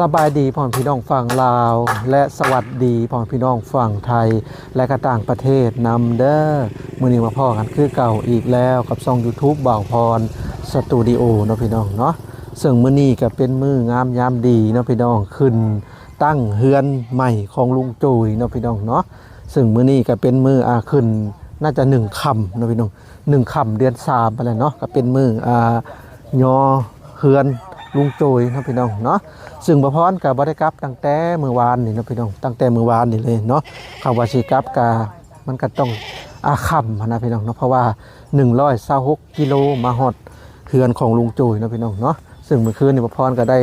สบายดีพ่อพี่น้องฝั่งลาว และสวัสดีพ่อพี่น้องฝั่งไทย และก็ต่างประเทศนำเด้อมื้อนี้มาพ่อกันคือเก่าอีกแล้วกับช่อง YouTube บ่าวพรสตูดิโอเนาะพี่น้องเนาะซึ่งมื้อนี้ก็เป็นมื้องามยามดีเนาะพี่น้องขึ้น ตั้งเฮือนใหม่ของลุงจุยเนาะพี่น้องเนาะซึ่งมื้อนี้ก็เป็นมื้ออาขึ้นน่าจะหนึ่งคำเนาะพี่น้องหนึ่งคำเดือนสามไปแล้วเนาะก็เป็นมืออ่ายอเฮือน ลุงโจยนะพี่น้องเนาะซึ่งบ่พรกับ่ได้กลับตั้งแต่มื้อวานนี่นะพี่น้องตั้งแต่มื้อวานนี่เลยเนาะคำว่าสิกลับกะมันก็ต้องอาคำนะพี่น้องเนาะเพราะว่า126กิโลมาฮอดเฮือนของลุงโจยนะพี่น้องเนาะซึ่งเมื่อคืนนี่บ่พรก็ได้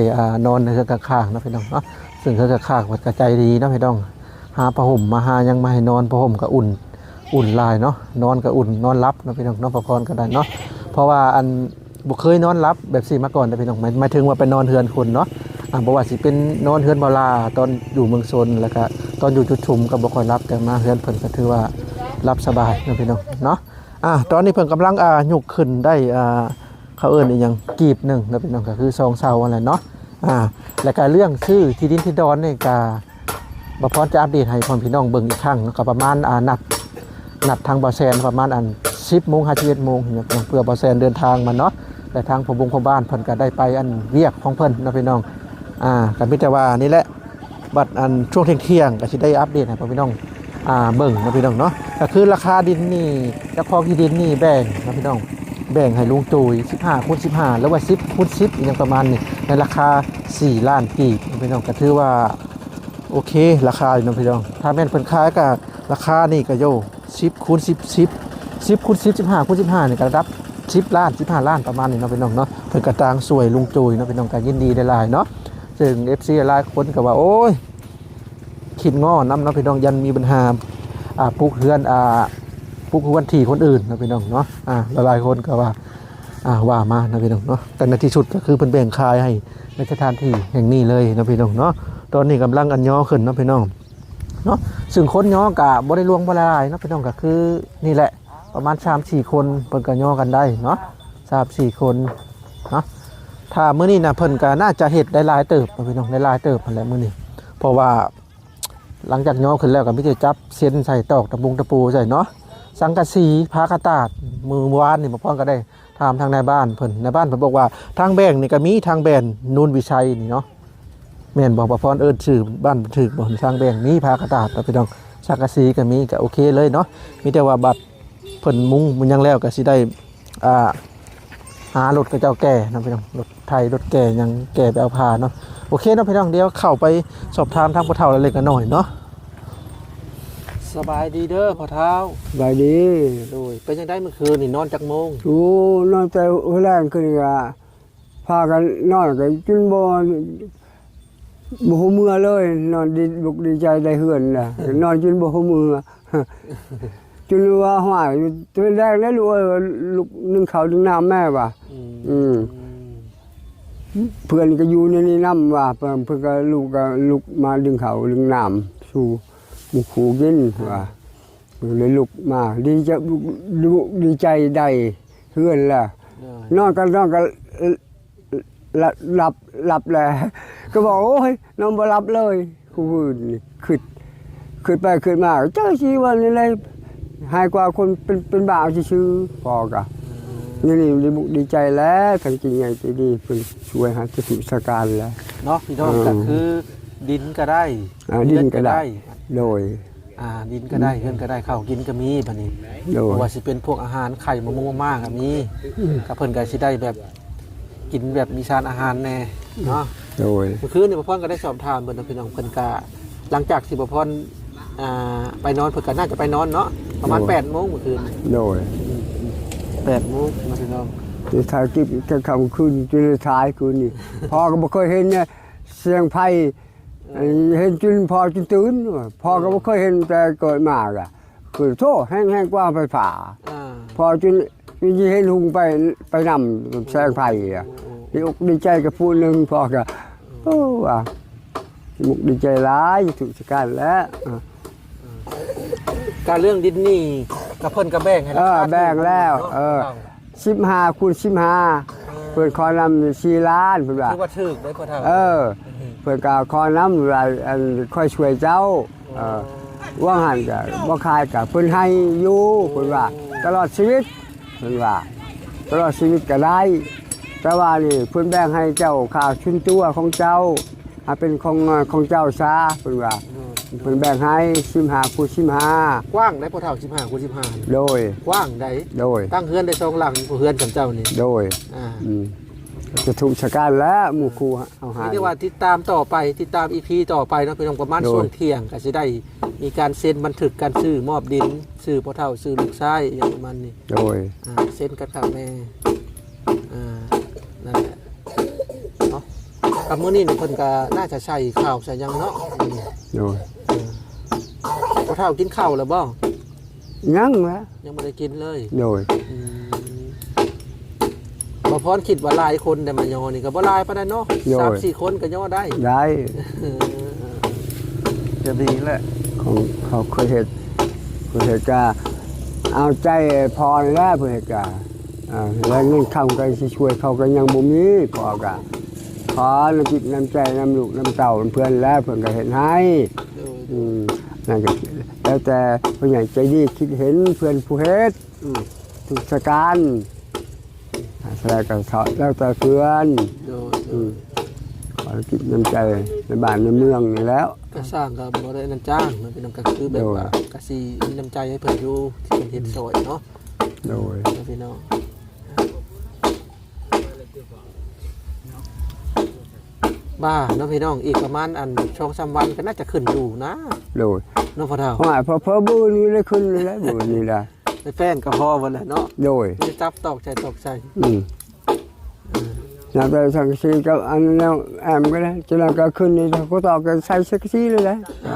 นอนในเฮือข้างนะพี่น้องเนาะซึ่งเฮือนข้างมันก็ใจดีนะพี่น้องหาผ้าห่มมาหายังมาให้นอนผ้าห่มก็อุ่นอุ่นลายเนาะนอนก็อุ่นนอนรับนะพี่น้องเนาะพอพรก็ได้เนาะเพราะว่าอัน บ่เคยนอนรับแบบสี่มาก่อนนะพี่น้องหมายหมายถึงว่าไปนอนเฮือนคนเนาะอ่าบ่ว่าสิเป็นนอนเฮือนบาลาตอนอยู่เมืองซนแล้วก็ตอนอยู่จุดชุมก็บ่ค่อยรับแต่มาเฮือนเพิ่นก็ถือว่ารับสบายเนาะพี่น้องเนาะอ่าตอนนี้เพิ่นกำลังอ่ายุกขึ้นได้อ่าเขาเอิ้นอีหยังกีบหนึงเนาะพี่น้องก็คือซองเซาอะไรเนาะอ่าแล้วก็เรื่องชื่อที่ดินที่ดอนนี่ก็บ่พรจะอัปเดตให้พ่อพี่น้องเบิ่งอีกครั้งเนาะก็ประมาณอ่านัดนัดทางบอแซนประมาณอัน10โมง51โมงเนี่ยเพื่อบอแซนเดินทางมาเนาะ แต่ทางผมบงพบ้านเพิ่นก็ได้ไปอันเวียกของเพิ่นนะพี่น้องอ่าก็มีแต่ว่านี่แหละบัดอันช่วงเที่ยงๆก็สิได้อัปเดตให้พี่น้องอ่าเบิ่งนะพี่น้องเนาะก็คือราคาดินนี่เจ้าของที่ดินนี่แบ่งนะพี่น้องแบ่งให้ลุงจุย15คูณ15 แล้วว่า 10คูณ10อย่างประมาณนี้ในราคา 4 ล้านกีบนะพี่น้องก็ถือว่าโอเค ราคาอยู่นะพี่น้อง ถ้าแม่นเพิ่นขายก็ราคานี่ก็โย10คูณ10 10 10คูณ10 15คูณ15นี่ก็ระดับ 10ล้าน15ล้านประมาณนี้เนาะพี่น้องเนาะเพิ่นกระตางสวยลุงจุยเนาะพี่น้องก็ยินดีได้หลายเนาะซึ่ง FC หลายคนก็ว่าโอ้ยคิดง้อน้ำเนาะพี่น้องยันมีปัญหาอ่าปลูกเฮือนอ่าปลูกเฮือนที่คนอื่นเนาะพี่น้องเนาะอ่าหลายคนก็ว่าอ่าว่ามาเนาะพี่น้องเนาะแต่ในที่สุดก็คือเพิ่นแบ่งขายให้ในสถานที่แห่งนี้เลยเนาะพี่น้องเนาะตอนนี้กำลังอันย่อขึ้นเนาะพี่น้องเนาะซึ่งคนย่อกะบ่ได้ลวงบ่ละลายเนาะพี่น้องก็คือนี่แหละ ประมาณ3 4คนเพิ่นก็ย่อกันได้เนาะ3 4คนเนาะถ้ามื้อนี้น่ะเพิ่นก็น่าจะเฮ็ดได้หลายเติบเนาะพี่น้องได้หลายเติบนั่นแหละมื้อนี้ เพราะว่าหลังจากย่อขึ้นแล้วก็มีแต่จับเส้นใส่ตอกตะบุงตะปูใส่เนาะสังกะสีพากระตาดมือวานนี่บ่พอก็ได้ถามทางในบ้านเพิ่นในบ้านเพิ่นบอกว่าทางแบ่งนี่ก็มีทางแบนนูนวิชัยนี่เนาะแม่นบอกว่าพรเอิญชื่อบ้านถึกบ่สร้างแบ่งมีพากระดาษแล้วพี่น้องสักกะสีก็มีก็โอเคเลยเนาะมีแต่ว่าบัตร พิ่นมุงมันยังแล้วก็สิได้อ่าหารถกับเจ้าแก่นะพี่น้องรถไทยรถแก่ยังแก่ไปเอาพาเนาะโอเคเนาะพี่น้องเดี๋ยวเข้าไปสอบถามทางพ่อเฒ่าเล็กๆน้อยๆเนาะสบายดีเด้อพ่อเฒ่าบายดีโดยเป็นจังได๋เมื่อคืนนี่นอนจักโมงโอ้นอนใจแรงขึ้นอีกอะพากันนอนกันจนบ่บ่ฮู้เมื่อเลย นอนดีบุกดีใจได้เฮือนน่ะนอนจนบ่ฮู้เมื่อ จนว่าหวายตัวแรกได้รู้ว่าลูกนึ่งข้าวนึ่งน้ำแม่ว่ะอืมอืม เพื่อนก็อยู่ในนี้น้ำว่าเพิ่นเพิ่นก็ลูกก็ลุกมาดึงข้าวดึงน้ำสู่หมู่ขู่กินว่าเพิ่นเลยลุกมาดีใจลุกดีใจได้เฮือนล่ะโดยนอนกันนอนกันเอ่อหลับหลับหลับแล้วก็บอกโอ้ยนอนบ่หลับเลยคูวืนนี่ขึ้นขึ้นไปขึ้นมาเจ้าชีวันนี่เลย หายกว่าคนเป็นเป็นบ่าวชื่อๆพอกะนี่นี่ดีบุกดีใจแล้วกันจริงไงใจดีเพิ่นช่วยหาจะสุสการแล้ว เนาะพี่น้องอืมก็คือดินก็ได้อ่าดินก็ได้ โดยอ่าดินก็ได้เพื่อนก็ได้ข้าวกินก็มีบัดนี้โดเพยราะว่าสิเป็นพวกอาหารไข่มะม่วงมากๆก็มีก็เพิ่นก็สิได้แบบกินแบบมีสารอาหารแน่เนาะโดยเมื่อคืนนี่พ่อพ่อก็ได้สอบถามเพิ่นนะพี่น้องเพิ่นก็หลังจากที่พ่อพ่ออ่าไปนอนเพิ่นก็น่าจะไปนอนเนาะ ประมาณ8โมงเมื่อคืนโดย8โมงนะพี่น้องจะถ่ายคลิปจะคำคืนจนท้ายคืนนี่พอก็บ่เคยเห็นเนี่ยเสียงไพ่เห็นจนพอจนตื่นพอก็บ่เคยเห็นแต่เกิดมาอะคือโทษแห้งๆกว่าไฟฝ่าอ่าพอจนจนเห็นลุงไปไปนำแสงไพ่อะดีอกดีใจกับผู้หนึงพอก็โอ้ว่ะมุกดีใจหลายถูกสการแล้วอะ การเรื่องดินนี่ก็เพิ่นก็แบ่งให้เออราคาแบ่งแล้ว เออ15คูณ15เพิ่นขอนำ4ล้านเพิ่นว่าคือว่าถึกได้พ่อเฒ่าเออ เพิ่นก็ขอน้ำว่าอันค่อยช่วยเจ้า เอ่อว่าหันก็บ่คายก็เพิ่นให้อยู่เพิ่นว่า ตลอดชีวิตเพิ่นว่า ตลอดชีวิตก็ได้ แต่ว่านี่เพิ่นแบ่งให้เจ้าค่าชุนตัวของเจ้าให้เป็นของของเจ้าซะเพิ่นว่า เพิ่นแบ่งให้15คูณ15กว้างได้พอเท่า15คูณ15โดย กว้างได้โดย ตั้งเฮือนได้สองหลังเฮือนกับเจ้านี่โดยอ่าอืมจะถูกชะการแล้วหมู่ครูเอาหานี่เรียกว่าติดตามต่อไปติดตามอีพีต่อไปเนาะพี่น้องประมาณโดย ช่วงเที่ยงก็จะได้มีการเซ็นบันทึกการซื้อมอบดินซื้อพอเท่าซื้อลูกชายอย่างประมาณนี้ โดย อ่าเซ็นกันครับแม่อ่านั่นแหละเนาะกับมื้อนี้นี่เพิ่นก็น่าจะใช้ข้าวใส่หยังเนาะอืมโดยพอ เท่ากินข้าวแล้วบ่ยังแล้วยังไม่ได้กินเลยโดยอืมบ่พรคิดว่าหลายคนแต่มายอนี่ก็บ่หลายปานนั้นเนาะสามสี่คนก็ย่อได้ ได้เออจะดีแหละของเขาเคยเห็นเคยเห็นกาเอาใจพอแล้วเพื่อเหตุการอ่าแล้วเงินคำกันสิช่วยเขากันยังบ่มีพอกะขอน้ำจิตน้ำใจน้ำลูกน้ำเต่าเพื่อนแล้วเพื่อนก็เห็นให้เอออืมนั่นก็ แล้วแต่ผู้ใหญ่ใจดีคิดเห็นเพื่อนผู้เฮ็ดอืมทุกสการอ่าแสดงกับเขาแล้วแต่เพื่อนโดยอืมขอคิดน้ำใจในบ้านในเมืองนี่แล้วก็สร้างกับบ่ได้นั่นจ้างมันเป็นน้ำก็คือแบบว่ากะสิมีน้ำใจให้เพิ่นอยู่ที่เป็นเฮ็ดซอยเนาะโดยเนาะพี่น้อง บ้าเนาะพี่น้องอีกประมาณอันช่องสามวันก็น่าจะขึ้นอยู่นะโดยเนาะพ่อเฒ่าเพราะว่าพอพอบูนี่ได้ขึ้นเลยแล้วบูนี่ได้ไปแฟนก็พอบ่แหละเนาะโดยมีจับตอกใจตอกใจอืมนับไปสังสีกับอันนั้นแล้วแอมก็ได้จะนั้นก็ขึ้นนี่เขาก็ต่อกันใส่สักสีเลยนะอ่า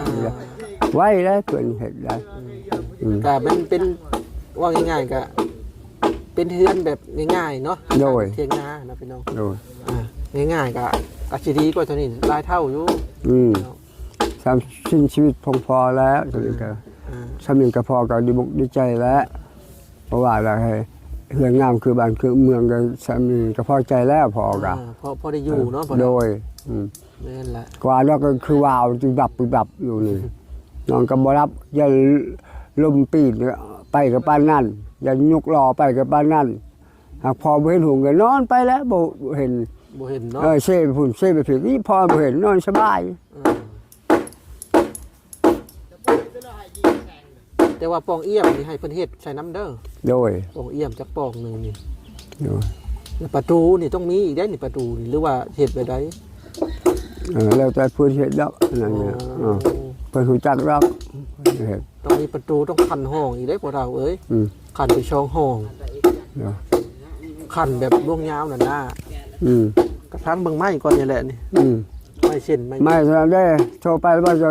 ไว้ได้เพื่อนเห็นได้อืมก็เป็นเป็นว่าง่ายๆก็เป็นเฮือนแบบง่ายๆเนาะโดยเทียงนาเนาะพี่น้องโดยอ่า ง่ายๆก็ก็สิดีกว่าตัวนี้หลายเท่าอยู่อืมสามสิ้นชีวิตพงพอแล้วตอนนี้ก็อ่าสามีก็พอก็ดีบุกดีใจแล้ว เพราะว่าอะไรให้เฮือนงามคือบ้านคือเมืองก็สามีก็พอใจแล้วพอก็อ่าพอพอได้อยู่เนาะพอโดได้ยอืมแม่นแหละกว่าแล้วก็คือวาวจุบับจุบับอยู่นี่น้องก็บ่รับอย่าลมปีดเนี่ยไปกับป้านนั่นอย่ายุกรอไปกับป้านนั่นหากพอบ่เห็นหุงก็นอนไปแล้วบ่เห็น บ่เห็นเนาะเออเซ่ไปพุ่นเซ่ไปผิดนี่พอบ่เห็นนอนสบายาแต่ว่าปองเอี่ยมนี่ให้เพิ่นเฮ็ดใส่น้ำเด้อโดยปองเอี่ยมจักปองหนึงนี่โดยแล้วประตูนี่ต้องมีอีกได้นี่ประตูนี่หรือว่าเฮ็ดไปได้เออแล้วแต่เพิ่นเฮ็ดดอกนั่นเนี่ยเออเพิ่นรู้จักดอกเฮ็ดต้องมีประตูต้องขันห้องอีกได้พวกเราเอ้ยอืมขันไปช่องห้อง เนาะ ขันแบบล่วงยาวน่ะนะ อืมกระทั่งเบิ่งไม้ก่อนนี่แหละนี่อืมไม้เส้นไม้ไม่เท่านั้นได้โทรไปแล้วว่าจะ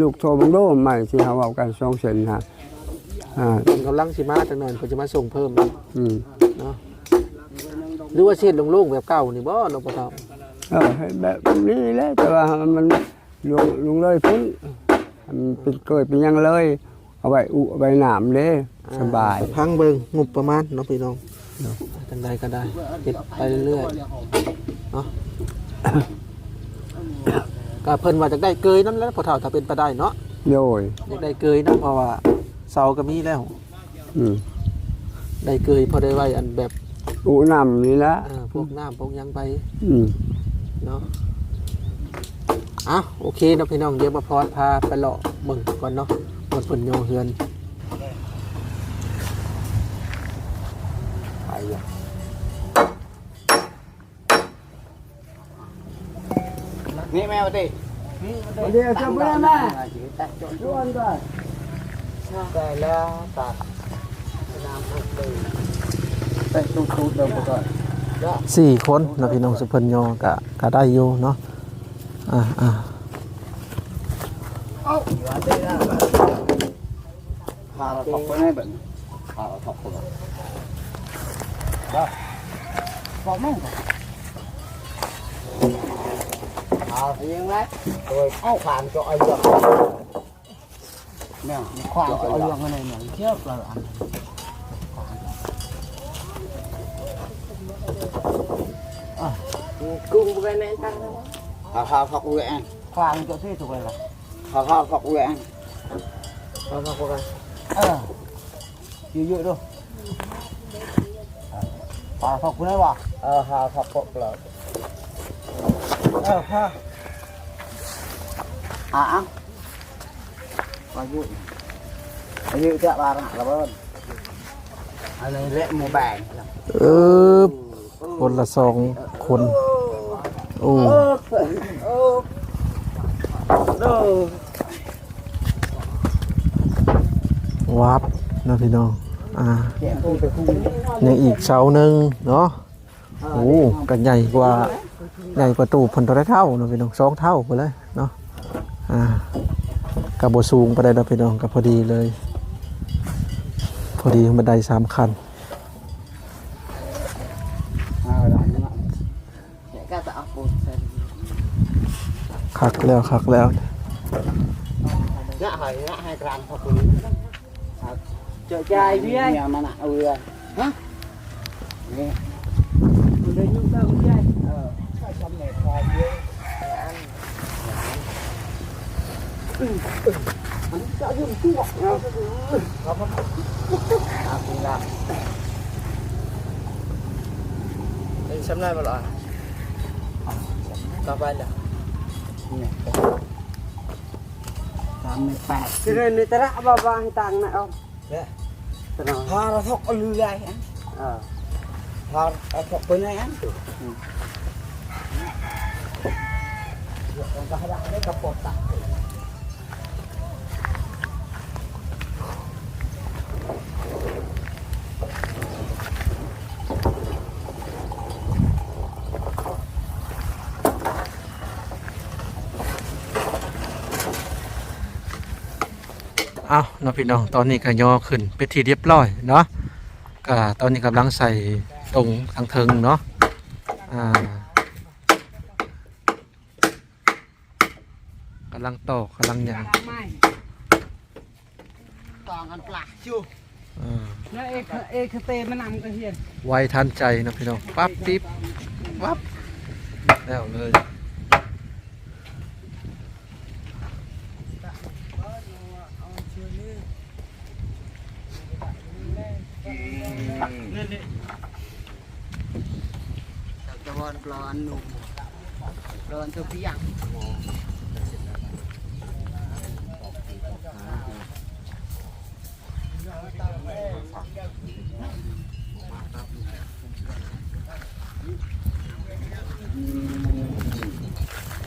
ลูกโทรบังโดใหม่ที่เฮาเว้ากันสองเส้นฮะอ่าผมกำลังสิมาจังหน่อยเขาจะมาส่งเพิ่มนะอืมเนาะหรือว่าเส้นโล่งๆแบบเก่านี่บ่เนาะพ่อเฒ่าเออให้แบบนี้แหละแต่ว่ามันลงลงเลยพุ่นมันเป็นเกิดเป็นหยังเลย เอาไว้อุเอาไว้หนามเด้สบายพังเบิ่งงบประมาณเนาะพี่น้อง จังใดก็ได้เฮ็ดไปเรื่อยๆเนาะก็เพิ่นว่าจะได้เกยน้ำแล้วพ่อเฒ่าถ้าเป็นไปได้เนาะโดยอยากได้เกยนะเพราะว่าเสาก็มีแล้ว อืมได้เกยพอได้ไว้อันแบบอุหนามนี่ละเอ่อพวกน้ำพวกหยังไปอืมเนาะอะโอเคเนาะพี่น้องเดี๋ยวมาพรพาไปเลาะเบิ่งก่อนเนาะหมดผลโยเฮือน นี่แม่มาดิเดี๋ยวจะไปแม่ชวนก่อนได้แล้วตาแต่ตุ้งตุ้งเดิมก่อนสี่คนเนาะพี่น้องสุพรรณโยกะกะได้อยู่เนาะอ่าอ่าพาเราถกไปให้แบบพาเราถกไปบอกแม่ เอาเองไหมโดยเอาขวานจะเอาเรื่องเนี่ยขวานจะเอาเรื่องอะไรเนี่ยเชื่อเราอันกุ้งไปไหนตั้ง Hào hào phọc quẹn. ควางจะที่ถูกเลยล่ะ Hào hào phọc quẹn. ควางมาควางเออเยอะๆด้วยปลาพอกคุณได้บ่ Ờ hào phọc phọc là. เออพ่อ À ăn. Bao nhiêu? Bao nhiêu chợ bà rạng là bơn. Ở đây lệ mùa bèn. เออคนละสองคนโอ้ Ô. Đồ. วับนะพี่น้องอ่า Chẹn không phải khung. ยังอีกเสาหนึ่งเนาะโอ้กันใหญ่กว่า ใหญ่กว่าตู้เพันตัวได้เท่าเนาะพี่น้องสองเท่าไปเลยเนาะอ่ากับโบสูงไปได้เนาะพี่น้องกับพอดีเลย พอดีบันไดสามคันคักแล้วคักแล้ว Ngã hỏi ngã hai gram phọc quẹn. Chợ trai biết. Nhà mà nạ ừ. Hả? Nghe. để sắm này mà loại Tao bay nè Nè. Tám mươi tám. Cái này này ta đã vào vàng tàng này không Dạ. Tao nói Hoa nó thọc ở lư gai ăn. Ờ Hoa nó thọc bên này ăn. เอาเนาะพี่น้องตอนนี้ก็ย่อขึ้นเป็นที่เรียบร้อยเนาะก็ตอนนี้กำลังใส่ตรงทางเทิงเนาะอ่า กำลังตอกกำลังหยาง Toàn ăn plak chưa. อ่า Nó ê ê khơ tê mới nằm cái hiền ไวทันใจนะพี่น้องปั๊บปิ๊บวับแล้วเลย Cho con lo ăn nụ. Lo ăn tôi phí ăn. ว้าเ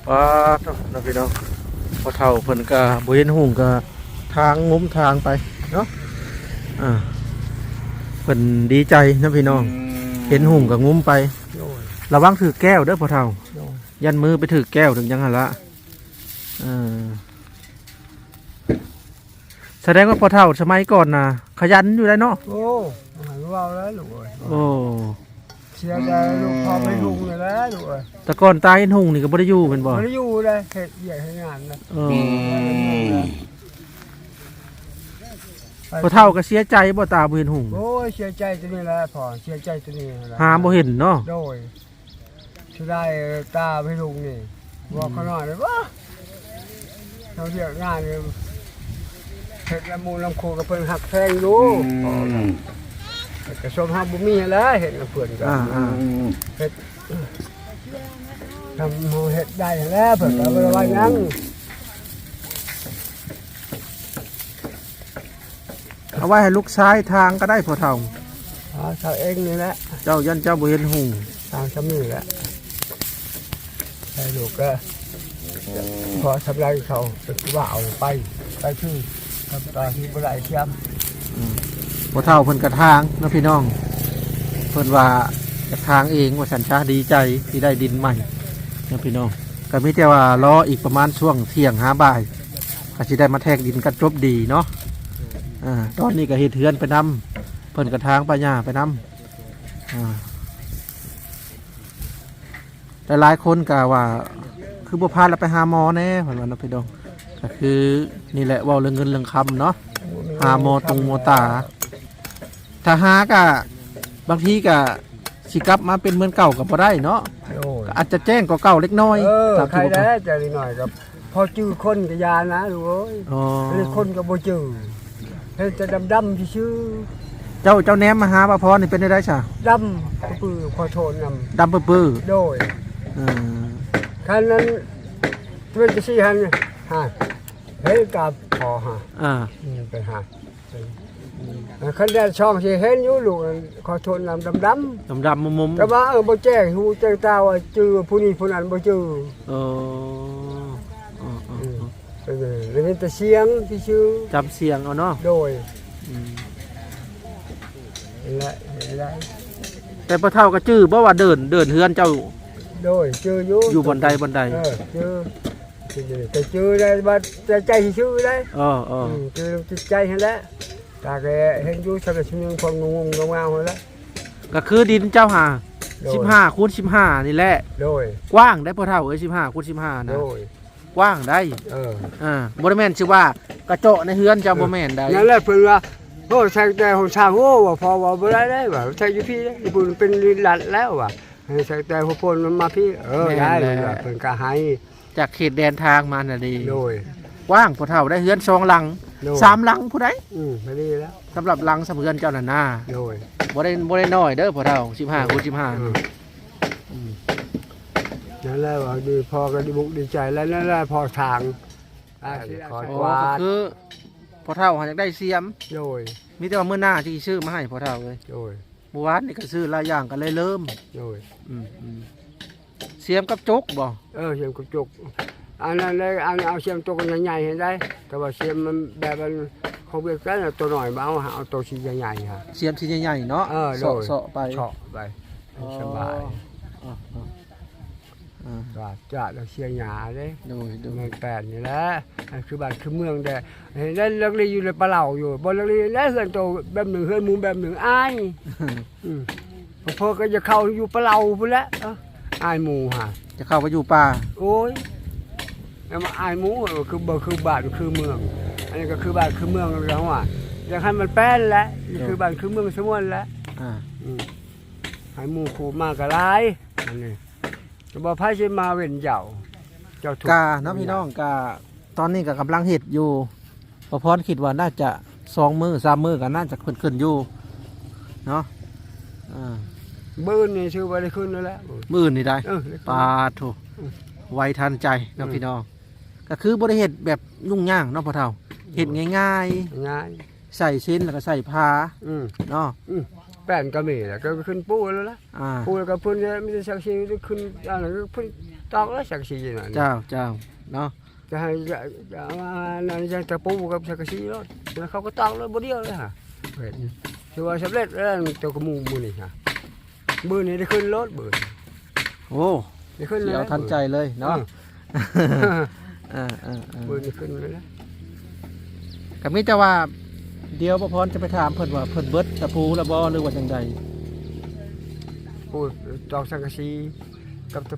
นาะนะพี่น้องพอเท่าเพิ่นก็บ่เห็นหุ่งก็ทางงุ้มทางไปเนาะอ่าเพิ่นดีใจนะพี่น้อง เห็นหุ่งก็งุ้มไป ระวังถือแก้วเด้อพอเท่า ยันมือไปถือแก้วถึงยังหันละเออแสดงว่าพอเท่าสมัยก่อนนะขยันอยู่ได้เนาะ Ô Mày vào đấy lũ ơi โอ้ Chia ra lũ kho mấy lùng rồi đấy lũ ơi แต่ก่อนตายเห็นหุ่งนี่ก็บ่ได้อยู่เป็นบ่ Nó đi vô đây Thịt vậy hay ngàn đây เออพอเท่าก็เสียใจบ่ตาบ่เห็นหุ่ง Ôi chia chay cho nên là phỏ Chia chay cho nên là หาบ่เห็นเนาะ Rồi Chứ đây ta mấy lùng này Vừa có nói đấy quá Nó việc ngàn thì Thịt là mù làm khổ cái phần hạt phèn luôn cái xôm ham bún mì đấy hiện là phượn อ่า cả อ่าทำหูเห็ดได้แล้วเผื่อเอาไปไว้ยังเอาไว้ให้ลูกชายทางก็ได้พอเท่าอ๋อชาวเองนี่แหละเจ้ายันเจ้าบ่เห็นหุ่งทางสมีแหละใช่ลูกก็พอทำไรเขาจะว่าเอาไปไปที่ทำตาที่บริเทียม พอเท่าเพิ่นกระทางนาะพี่น้อง เพิ่นว่าจะทางเองว่าสัญชาดีใจที่ได้ดินใหม่นาะพี่น้องก็มีแต่ว่ารออีกประมาณช่วงเที่ยงหาบ่ายก็สิได้มาแทกดินกันจบดีเนาะอ่าตอนนี้ก็เฮ็ดเฮือนไปนำเพิ่นกระทางปหญ้าไปนำอ่าหลายคนก็ว่า คือบ่พาเราไปหาหมอแน่เพิ่นว่านาะพี่น้องก็คือนี่แหละว้าเรื่องเงินเรื่องคำเนาะหาโมตรงโมตา ถ้าหากะบางทีกะสิกลับมาเป็นเหมือนเก่ากับบ่ได้เนาะโอ้ยก็อาจจะแจ้งกว่าเก่าเล็กน้อยเออตามใครที่บอกได้ใจหน่อยครับ พอจื้อคนกับยานะลูกเอ้ยอ๋ออันนี้คนกับบ่จื้อเห็นจะดำๆชื่อเจ้าเจ้าแหนมมาหาป้าพรนี่เป็นได้ได้ซะๆดำก็ปือขอโทษนำดำปื้อโดยๆเออคันนั้นทเวนตี้สี่หันฮะเฮ้ยกับพอฮะอ่า อืมไปหา คันได้ช่องสิเห็นอยู่ลูกขอโทษนำดำดำดำมุมมุมๆแต่ว่าเออบ่แจ้งหูแจ้งตาว่าจื้อผู้นี้ผู้นั้นบ่จื้อเอออ๋ออ๋ออ๋อเออแล้วมีแต่เสียงที่ชื่อจำเสียงเอาเนาะโดยอืมและและแต่พอเท่าก็จื้อบ่ว่าเดินเดินเฮือนเจ้าโดยจื้ออยู่อยู่บนใดบนใดเออจื้อแต่จื้อได้บ่แต่ใจสิชื่อได้เออเอออืมจื้อจิตใจหั่นแหละ ตาแกเห็นอยู่สักชั่วโมงความงงๆงามๆหั่นแหละก็คือดินเจ้าหาโดย15คูณ15นี่แหละ โดยกว้างได้พอเท่าเอ้ย15คูณ15นะโดยกว้างได้ เอออ่าบ่ได้แม่นชื่อว่ากระเจาะในเฮือนเจ้าบ่แม่นได้นั่นแหละเพิ่นว่าโอ้ใช่แต่หนทางโอ้ว่าพอว่าบ่ได้ได้ว่าใช่อยู่พี่ได้ญี่ปุ่นเป็นลินลัดแล้วว่าให้ใช่แต่หัวโพนมันมาพี่เออได้เลยว่าเพิ่นก็ให้จากเขตแดนทางมาน่ะดีโดยกว้างพอเท่าได้เฮือนสองหลัง โดย สามหลังผู้ใดอืมไม่ดีแล้วสำหรับหลังสำเฮือนเจ้านั่นน่ะโดย บ่ได้บ่ได้น้อยเด้อพอเท่า15คูณเออ15อืมนั่นแหละว่าดีพอก็ดีบุกดีใจแล้วนั่นแหละพอทางอ่าขอ โอ้กวาก็ดคือพอเท่าหาอยากได้เสียม โดยมีแต่ว่ามื้อหน้าที่ซื้อมาให้พอเท่าเลยโดยเมื่อวานนี่ก็ซื้อหลายอย่างก็เลยเริ่มโดยอืมอืมเสียมกับจกบ่เออเสียมกระจก อันนั้นเลยอันเอาเสียมตัวใหญ่ๆเห็นได้ แต่ว่าเสียมมันแบบมันเขาเรียกกันน่ะตัวหน่อยมาเอาหาเอาตัวชิ้นใหญ่ๆฮะ เสียมชิ้นใหญ่ๆเนาะเออโดเสาะยเสาะไปเฉาะไปให้สบายอ๋ออ๋ออ๋อจาดจาดเราเชียร์หยาเด้โดยโดยเมืองแปดนี่แหละอันคือบ้านคือเมืองแต่เห็นได้เลิกเรียนอยู่ในปลาเหล่าอยู่บนเลิกเรียนได้เฮือนโตแบบหนึ่งเฮือนหมูแบบหนึ่งอาย อืมพอก็จะเข้าอยู่ปลาเหล่าพุ่นแหล้วอายหมูฮะจะเข้าไปอยู่ป่าโอ้ย แล้วมาอายหมูเออคือบ่คือบ้านคือเมือง อันนี้ก็คือบ้านคือเมืองแล้วอะอยากให้มันแป้นแหล้วนี่คือบ้านคือเมืองสมวนแหล้วอ่าอืมให้หมูขู่มากกะลายอันนี้ก็บ่พายสิมาเว้นเจ้าเจ้าทุกข์กาเนาะพี่น้องกาตอนนี้ก็กำลังเห็ดอยู่พอพรคิดว่าน่าจะสองมือสามมือก็น่าจะขึ้นขึ้นอยู่เนาะอ่าบื้นนี่ชื่อว่าได้ขึ้นแล้วแหละมืออื่นนี่ได้เออได้ขึ้นปาโถไวทันใจเนาะพี่น้อง ก็คือบริเหตุแบบยุ่งยากเนาะพ่อเฒ่าเห็ดง่ายง่ายๆ ใส่ชิ้นแล้วก็ใส่ผ้าอืมเนาะแป้นก็มีแล้วก็ขึ้นปูแล้วล่ะอ่าปูแล้วก็พุ่นเนี่ยมีแต่สักสีขึ้นอะไรก็พุ่นตอกแล้วสักสีนั่นเจ้าเจ้าเนาะจะให้จะจะมานั่นจะจะปูกับสักสีรถแล้วเขาก็ตอกแล้วบ่เดียวเลยฮะเห็นถือว่าสำเร็จแล้วตัวกระมูมือนี่ฮะมือนี่ได้ขึ้นรถเบิดโอ้ได้ขึ้นเสีแล้ยววทันใจเลยเนาะ อ่าอ่าอ่ามือนี่ขึ้นเลยนะก็มีแต่ว่า เดี๋ยวพ่อพรจะไปถามเพิ่นว่าเพิ่นเบิดตะปูละบ่หรือว่าจังใดปูตอกสังกะสีกับตะ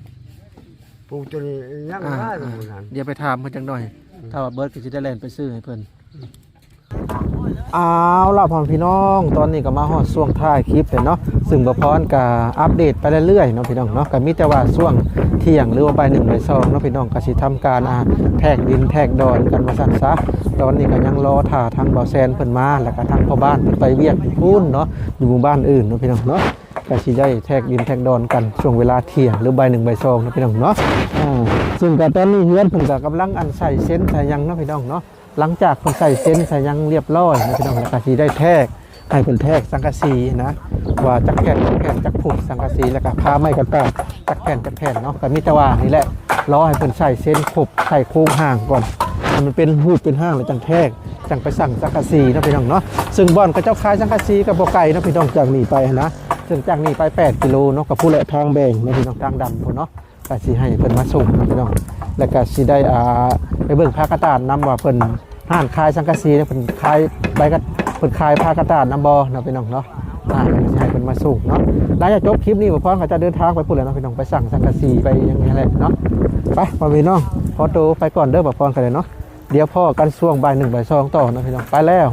ปูตัวนี้ยังอ่าได้อ่าปูนั้นเดี๋ยวไปถามเพิ่นจังหน่อยอืมถ้าว่าเบิดก็สิได้แล่นไปซื้อให้เพิ่น เอาล่ะพ่อพี่น้องตอนนี้ก็มาฮอดช่วงท้ายคลิปเลยเนาะซึ่งบ่พรก็อัปเดตไปเรื่อยๆเนาะพี่น้องเนาะก็มีแต่ว่าช่วงเที่ยงหรือว่าบ่าย1บ่าย2เนาะพี่น้องก็สิทำการอ่าแทกดินแทกดอนกันว่าซั่นซะตอนนี้ก็ยังรอท่าทางบ่อแซนเพิ่นมาแล้วก็ทางพ่อบ้านเพิ่นไปเวียกอยู่พูนเนาะอยู่หมู่บ้านอื่นเนาะพี่น้องเนาะก็สิได้แทกดินแทกดอนกันช่วงเวลาเที่ยงหรือใบหนึ่งใบสองนะพี่น้องเนาะซึ่งก็ตอนนี้เฮือนเพิ่นก็กำลังอันใส่เส้นใส่ยังเนาะพี่น้องเนาะ หลังจากเพิ่นใส่เส้นใส่ยังเรียบร้อยนะพี่น้องแล้วก็สิได้แทกให้เพิ่นแทกสังกะสีนะว่าจักแผ่นจักแผ่นจักผุดสังกะสีแล้วก็พาไม้กันแปดจักแผ่นจักแผ่นเนาะก็มีแต่ว่านี่แหละรอให้เพิ่นใส่เส้นครบใส่โค้งห่างก่อนมันเป็นหูดเป็นห้างแล้วจังแทกจังไปสั่งสังกะสีนะพี่น้องเนาะซึ่งบ่อนก็เจ้าขายสังกะสีกับบ่ไก่นะพี่น้องจากนี้ไปนะซึ่งจากนี้ไป 8 กิโลเนาะกับผู้แหละทางแบ่งในพี่น้องทางดำพุ่นเนาะก็สิให้เพิ่นมาส่งนะพี่น้อง แล้วก็สิได้อ่าไปเบิ่งผ้ากระตาดนำว่าเพิ่นห้านขายสังกะสีเนี่ยเพิ่นขายใบกระเพิ่นขายผ้ากระตาดนำบ่เนาะพี่น้องเนาะอ่าสิให้เพิ่นมาส่งเนาะหลังจากจบคลิปนี้บ่พรก็จะเดินทางไปพุ่นแล้วเนาะพี่น้องไปสั่งสังกะสีไปย่างนี้แหละเนาะไปพ่อพี่น้องขอตัวไปก่อนเด้อบ่พรกันเลยเนาะเดี๋ยวพ่อกันช่วงบ่ายหนึ่งบ่ายสองต่อเนาะพี่น้องไปแล้ว